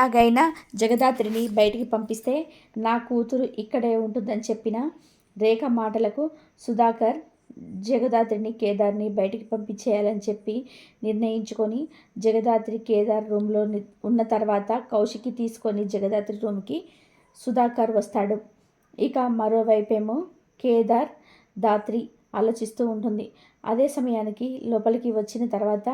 ఎలాగైనా జగదాత్రిని బయటికి పంపిస్తే నా కూతురు ఇక్కడే ఉంటుందని చెప్పిన రేఖ మాటలకు సుధాకర్ జగదాత్రిని కేదార్ని బయటికి పంపించేయాలని చెప్పి నిర్ణయించుకొని జగదాత్రి కేదార్ రూమ్లో ఉన్న తర్వాత కౌశికి తీసుకొని జగదాత్రి రూమ్కి సుధాకర్ వస్తాడు. ఇక మరోవైపేమో కేదార్ దాత్రి ఆలోచిస్తూ ఉంటుంది. అదే సమయానికి లోపలికి వచ్చిన తర్వాత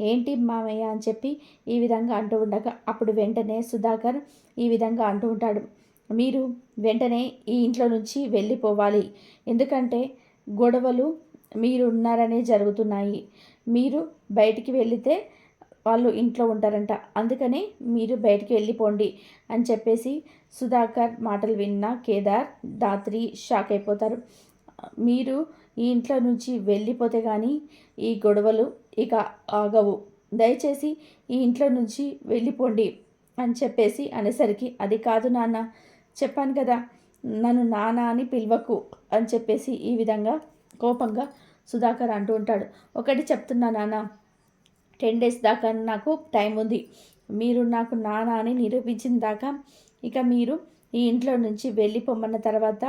ఏంటి మామయ్య అని చెప్పి ఈ విధంగా అంటూ ఉండగా అప్పుడు వెంటనే సుధాకర్ ఈ విధంగా అంటూ ఉంటాడు. మీరు వెంటనే ఈ ఇంట్లో నుంచి వెళ్ళిపోవాలి. ఎందుకంటే గొడవలు మీరు ఉన్నారనే జరుగుతున్నాయి. మీరు బయటికి వెళితే వాళ్ళు ఇంట్లో ఉంటారంట. అందుకనే మీరు బయటికి వెళ్ళిపోండి అని చెప్పేసి సుధాకర్ మాటలు విన్న కేదార్ దాత్రి షాక్ అయిపోతారు. మీరు ఈ ఇంట్లో నుంచి వెళ్ళిపోతే కానీ ఈ గొడవలు ఇక ఆగవు. దయచేసి ఈ ఇంట్లో నుంచి వెళ్ళిపోండి అని చెప్పేసి అనేసరికి అది కాదు నాన్న చెప్పాను కదా నన్ను నాన్న అని పిలవకు అని చెప్పేసి ఈ విధంగా కోపంగా సుధాకర్ అంటూ ఉంటాడు. ఒకటి చెప్తున్నా నాన్న టెన్ డేస్ దాకా నాకు టైం ఉంది. మీరు నాకు నాన్న అని నిరూపించిన దాకా ఇక మీరు ఈ ఇంట్లో నుంచి వెళ్ళిపోమన్న తర్వాత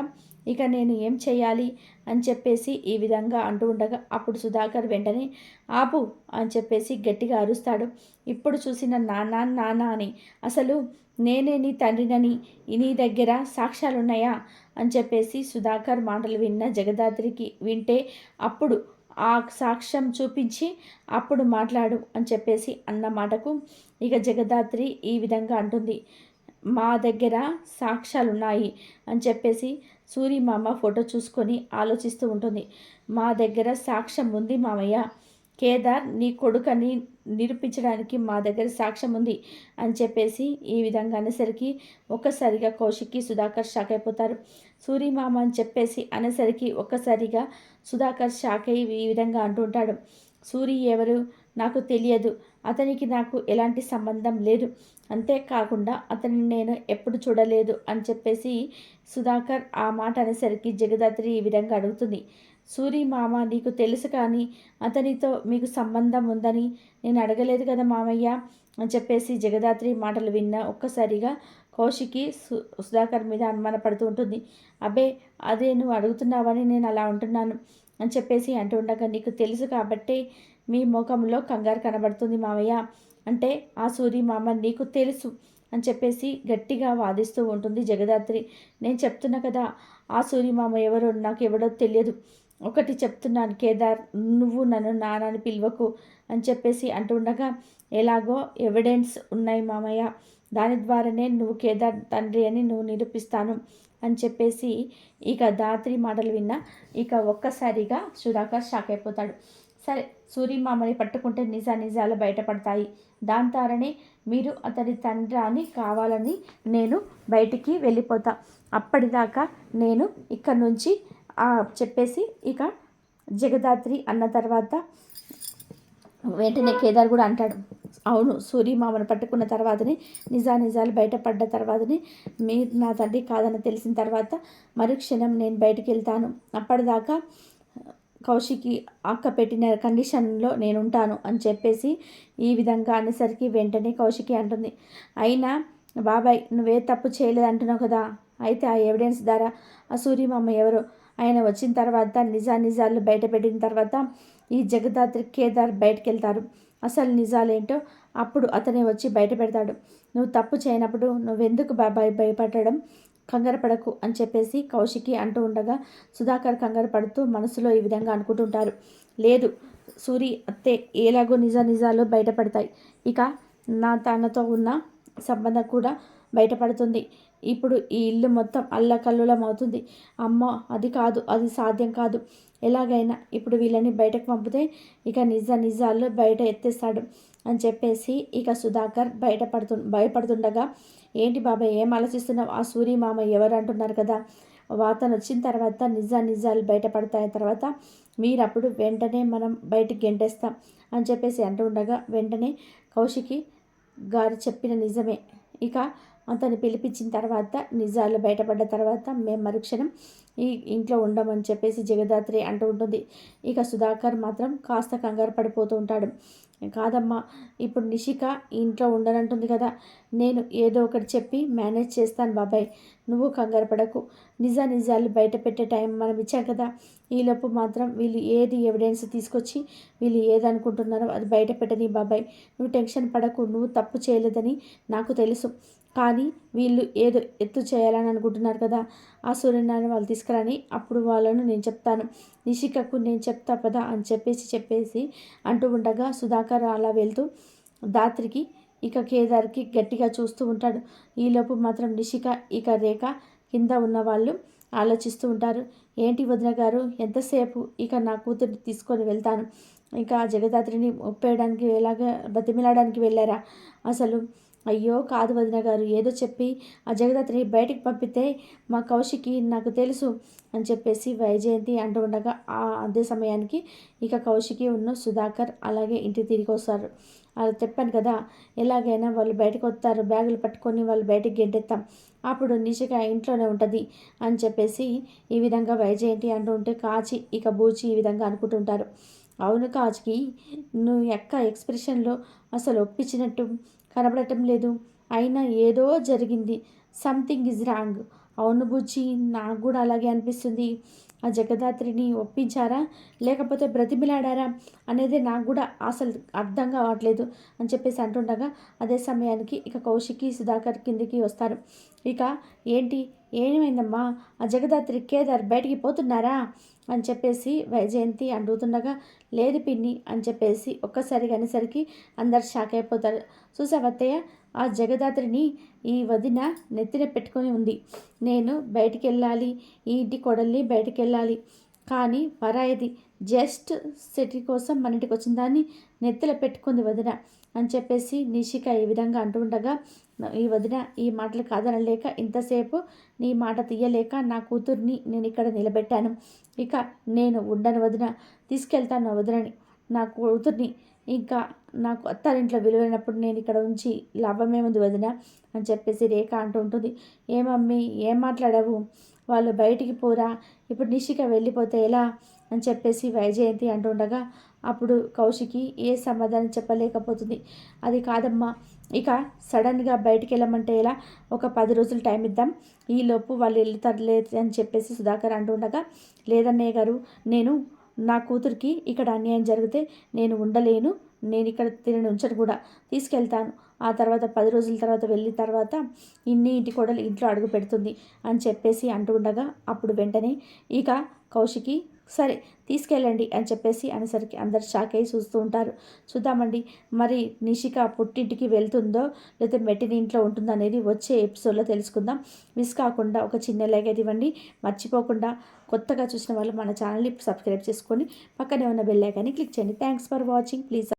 ఇక నేను ఏం చేయాలి అని చెప్పేసి ఈ విధంగా అంటూ ఉండగా అప్పుడు సుధాకర్ వెంటనే ఆపు అని చెప్పేసి గట్టిగా అరుస్తాడు. ఇప్పుడు చూసిన నాన్న నాన్న అని అసలు నేనే నీ తండ్రినని నీ దగ్గర సాక్ష్యాలున్నాయా? అని చెప్పేసి సుధాకర్ మాటలు విన్న జగదాత్రికి వింటే అప్పుడు ఆ సాక్ష్యం చూపించి అప్పుడు మాట్లాడు అని చెప్పేసి అన్న మాటకు ఇక జగదాత్రి ఈ విధంగా అంటుంది. మా దగ్గర సాక్ష్యాలు ఉన్నాయి అని చెప్పేసి సూర్యమామ ఫోటో చూసుకొని ఆలోచిస్తూ ఉంటుంది. మా దగ్గర సాక్ష్యం ఉంది మామయ్య. కేదార్ నీ కొడుకని నిరూపించడానికి మా దగ్గర సాక్ష్యం ఉంది అని చెప్పేసి ఈ విధంగా అనేసరికి ఒక్కసారిగా కౌశిక్కి సుధాకర్ షాక్ అయిపోతారు. సూర్యమామ అని చెప్పేసి అనేసరికి ఒక్కసారిగా సుధాకర్ షాక్ అయ్యి ఈ విధంగా అంటుంటాడు సూరి ఎవరు? నాకు తెలియదు. అతనికి నాకు ఎలాంటి సంబంధం లేదు. అంతేకాకుండా అతన్ని నేను ఎప్పుడు చూడలేదు అని చెప్పేసి సుధాకర్ ఆ మాట అనేసరికి జగదాత్రి ఈ విధంగా అడుగుతుంది. సూరి మామ నీకు తెలుసు కానీ అతనితో మీకు సంబంధం ఉందని నేను అడగలేదు కదా మామయ్య అని చెప్పేసి జగదాత్రి మాటలు విన్న ఒక్కసారిగా కౌశికి సు సుధాకర్ మీద అనుమానపడుతూ ఉంటుంది. అబ్బే అదే నువ్వు అడుగుతున్నావని నేను అలా ఉంటున్నాను అని చెప్పేసి అంటూ ఉండగా నీకు తెలుసు కాబట్టి మీ ముఖంలో కంగారు కనబడుతుంది మామయ్య. అంటే ఆ సూరి మామ నీకు తెలుసు అని చెప్పేసి గట్టిగా వాదిస్తూ ఉంటుంది జగదాత్రి. నేను చెప్తున్నా కదా ఆ సూరి మామ ఎవరో నాకు ఎవడో తెలియదు. ఒకటి చెప్తున్నాను కేదార్ నువ్వు నన్ను నాన్నని పిలవకు అని చెప్పేసి అంటుండగా ఎలాగో ఎవిడెన్స్ ఉన్నాయి మామయ్య. దాని ద్వారానే నువ్వు కేదార్ తండ్రి అని నువ్వు నిరూపిస్తాను అని చెప్పేసి ఇక దాత్రి మాటలు విన్న ఇక ఒక్కసారిగా సుధాకర్ షాక్ అయిపోతాడు. సరే సూర్యమామని పట్టుకుంటే నిజా నిజాలు బయటపడతాయి. దాని ద్వారానే మీరు అతని తండ్రి అని కావాలని నేను బయటికి వెళ్ళిపోతా. అప్పటిదాకా నేను ఇక్కడ నుంచి చెప్పేసి ఇక జగదాత్రి అన్న తర్వాత వెంటనే కేదార్ కూడా అంటాడు. అవును సూరి మామను పట్టుకున్న తర్వాతనే నిజా నిజాలు బయటపడ్డ తర్వాతనే మీరు నా తండ్రి కాదని తెలిసిన తర్వాత మరుక్షణం నేను బయటికి వెళ్తాను. అప్పటిదాకా కౌశికి అక్క పెట్టిన కండిషన్లో నేను ఉంటాను అని చెప్పేసి ఈ విధంగా అనేసరికి వెంటనే కౌశికి అంటుంది. అయినా బాబాయ్ నువ్వే తప్పు చేయలేదంటున్నావు కదా. అయితే ఆ ఎవిడెన్స్ ద్వారా ఆ సూర్యమామ ఎవరు? ఆయన వచ్చిన తర్వాత నిజా నిజాలు బయటపెట్టిన తర్వాత ఈ జగదాత్రి కేదార్ బయటకు వెళ్తారు అసలు నిజాలేంటో అప్పుడు అతనే వచ్చి బయట పెడతాడు నువ్వు తప్పు చేయనప్పుడు నువ్వెందుకు బాబాయ్ భయపడడం? కంగారు పడకు అని చెప్పేసి కౌశికి అంటూ ఉండగా సుధాకర్ కంగారు పడుతూ మనసులో ఈ విధంగా అనుకుంటుంటారు. లేదు సూరి అత్తే ఎలాగో నిజ నిజాలు బయటపడతాయి. ఇక నా తనతో ఉన్న సంబంధం కూడా బయటపడుతుంది. ఇప్పుడు ఈ ఇల్లు మొత్తం అల్లకల్లులం అవుతుంది. అమ్మ అది కాదు అది సాధ్యం కాదు. ఎలాగైనా ఇప్పుడు వీళ్ళని బయటకు పంపితే ఇక నిజ నిజాలు బయట ఎత్తేస్తాడు అని చెప్పేసి ఇక సుధాకర్ బయటపడుతు భయపడుతుండగా ఏంటి బాబాయ్ ఏం ఆలోచిస్తున్నావు? ఆ సూరి మామ ఎవరు అంటున్నారు కదా? వాతను వచ్చిన తర్వాత నిజా నిజాలు బయటపడతాయి. తర్వాత మీరు అప్పుడు వెంటనే మనం బయటికి గెంటేస్తాం అని చెప్పేసి అంటూ ఉండగా వెంటనే కౌశికి గారు చెప్పిన నిజమే. ఇక అతను పిలిపించిన తర్వాత నిజాలు బయటపడ్డ తర్వాత మేము మరుక్షణం ఈ ఇంట్లో ఉండమని చెప్పేసి జగదాత్రి అంటూ ఉంటుంది. ఇక సుధాకర్ మాత్రం కాస్త కంగారు పడిపోతూ ఉంటాడు. కాదమ్మా ఇప్పుడు నిషిక ఇంట్లో ఉండనంటుంది కదా. నేను ఏదో ఒకటి చెప్పి మేనేజ్ చేస్తాను బాబాయ్. నువ్వు కంగారు పడకు. నిజ నిజాలు బయట పెట్టే టైం మనం ఇచ్చాం కదా. ఈలోపు మాత్రం వీళ్ళు ఏది ఎవిడెన్స్ తీసుకొచ్చి వీళ్ళు ఏదనుకుంటున్నారో అది బయట పెట్టని బాబాయ్. నువ్వు టెన్షన్ పడకు. నువ్వు తప్పు చేయలేదని నాకు తెలుసు. కానీ వీళ్ళు ఏదో ఎత్తు చేయాలని అనుకుంటున్నారు కదా ఆ సూర్యనారాయణ వాళ్ళు తీసుకురాని అప్పుడు వాళ్ళను నేను చెప్తాను. నిషికకు నేను చెప్తా పదా అని చెప్పేసి చెప్పేసి అంటూ ఉండగా సుధాకర్ అలా వెళ్తూ దాత్రికి ఇక కేదార్కి గట్టిగా చూస్తూ ఉంటాడు. ఈలోపు మాత్రం నిషిక ఇక రేఖ కింద ఉన్న వాళ్ళు ఆలోచిస్తూ ఉంటారు. ఏంటి వదిన గారు ఎంతసేపు ఇక నా కూతురిని తీసుకొని వెళ్తాను? ఇంకా జగదాత్రిని ఒప్పేయడానికి ఎలాగ బతిమిలాడానికి వెళ్ళారా? అసలు అయ్యో కాదు వదిన గారు ఏదో చెప్పి ఆ జగదాత్రిని బయటికి పంపితే మా కౌశికి నాకు తెలుసు అని చెప్పేసి వైజయంతి అంటూ ఉండగా ఆ అదే సమయానికి ఇక కౌశికి ఉన్న సుధాకర్ అలాగే ఇంటికి తిరిగి వస్తారు. అలా చెప్పాను కదా ఎలాగైనా వాళ్ళు బయటకు వస్తారు బ్యాగులు పట్టుకొని వాళ్ళు బయటికి గెడ్డెత్తాం అప్పుడు నిషిక ఇంట్లోనే ఉంటుంది అని చెప్పేసి ఈ విధంగా వైజయంతి అంటూ ఉంటే కాచి ఇక బూచి ఈ విధంగా అనుకుంటుంటారు అవును కాచికి నువ్వు ఎక్క ఎక్స్ప్రెషన్లో అసలు ఒప్పించినట్టు కనబడటం లేదు. అయినా ఏదో జరిగింది. Something is wrong. అవును బుజ్జి నాకు కూడా అలాగే అనిపిస్తుంది. ఆ జగదాత్రిని ఒప్పించారా? లేకపోతే బ్రతిమిలాడారా? అనేది నాకు కూడా అసలు అర్థం కావట్లేదు అని చెప్పేసి అంటుండగా అదే సమయానికి ఇక కౌశికి సుధాకర్ కిందికి వస్తారు. ఇక ఏంటి? ఏమైందమ్మా? ఆ జగదాత్రి కేదార్ బయటికి పోతున్నారా? అని చెప్పేసి వైజయంతి అడుగుతుండగా లేదు పిన్ని అని చెప్పేసి ఒక్కసారిగా అనేసరికి అందరు షాక్ అయిపోతారు. చూసావత్తయ్య ఆ జగదాత్రిని ఈ వదిన నెత్తిన పెట్టుకొని ఉంది. నేను బయటికి వెళ్ళాలి ఈ ఇంటి కొడల్ని బయటికి వెళ్ళాలి కానీ పరాయిది జస్ట్ సిటీ కోసం మన ఇంటికి వచ్చిన దాన్ని నెత్తిలో పెట్టుకుంది వదిన అని చెప్పేసి నిషిక ఈ విధంగా అంటుండగా ఉండగా ఈ వదిన ఈ మాటలు కాదనలేక ఇంతసేపు నీ మాట తీయలేక నా కూతుర్ని నేను ఇక్కడ నిలబెట్టాను. ఇక నేను ఉండను వదిన తీసుకెళ్తాను వదినని. నా కూతుర్ని ఇంకా నాకు అత్తారింట్లో విలువైనప్పుడు నేను ఇక్కడ ఉంచి లాభమేముంది వదిన అని చెప్పేసి రేఖ అంటూ ఉంటుంది. ఏమమ్మీ ఏం మాట్లాడావు? వాళ్ళు బయటికి పోరా? ఇప్పుడు నిషిక వెళ్ళిపోతే ఎలా? అని చెప్పేసి వైజయంతి అంటుండగా అప్పుడు కౌశికి ఏ సమాధానం చెప్పలేకపోతుంది. అది కాదమ్మా ఇక సడన్గా బయటికి వెళ్ళమంటే ఎలా? ఒక పది రోజులు టైం ఇద్దాం. ఈలోపు వాళ్ళు వెళ్తారు లేదు అని చెప్పేసి సుధాకర్ అంటుండగా లేదన్నయ్య గారు నేను నా కూతురికి ఇక్కడ అన్యాయం జరిగితే నేను ఉండలేను. నేను ఇక్కడ తినని ఉంచను కూడా. తీసుకెళ్తాను. ఆ తర్వాత పది రోజుల తర్వాత వెళ్ళిన తర్వాత ఇన్ని ఇంటి కోడలు ఇంట్లో అడుగు పెడుతుంది అని చెప్పేసి అంటూ ఉండగా అప్పుడు వెంటనే ఇక కౌశికి సరే తీసుకెళ్ళండి అని చెప్పేసి అనేసరికి అందరు షాక్ అయ్యి చూస్తూ ఉంటారు. చూద్దామండి మరి నిషిక పుట్టింటికి వెళ్తుందో లేకపోతే మెట్టిని ఇంట్లో ఉంటుందో అనేది వచ్చే ఎపిసోడ్లో తెలుసుకుందాం. మిస్ కాకుండా ఒక చిన్న లైక్ అయితే ఇవ్వండి. మర్చిపోకుండా కొత్తగా చూసిన వాళ్ళు మన ఛానల్ని సబ్స్క్రైబ్ చేసుకొని పక్కనే ఉన్న బెల్ ఐకాన్ని క్లిక్ చేయండి. Thanks for watching. ప్లీజ్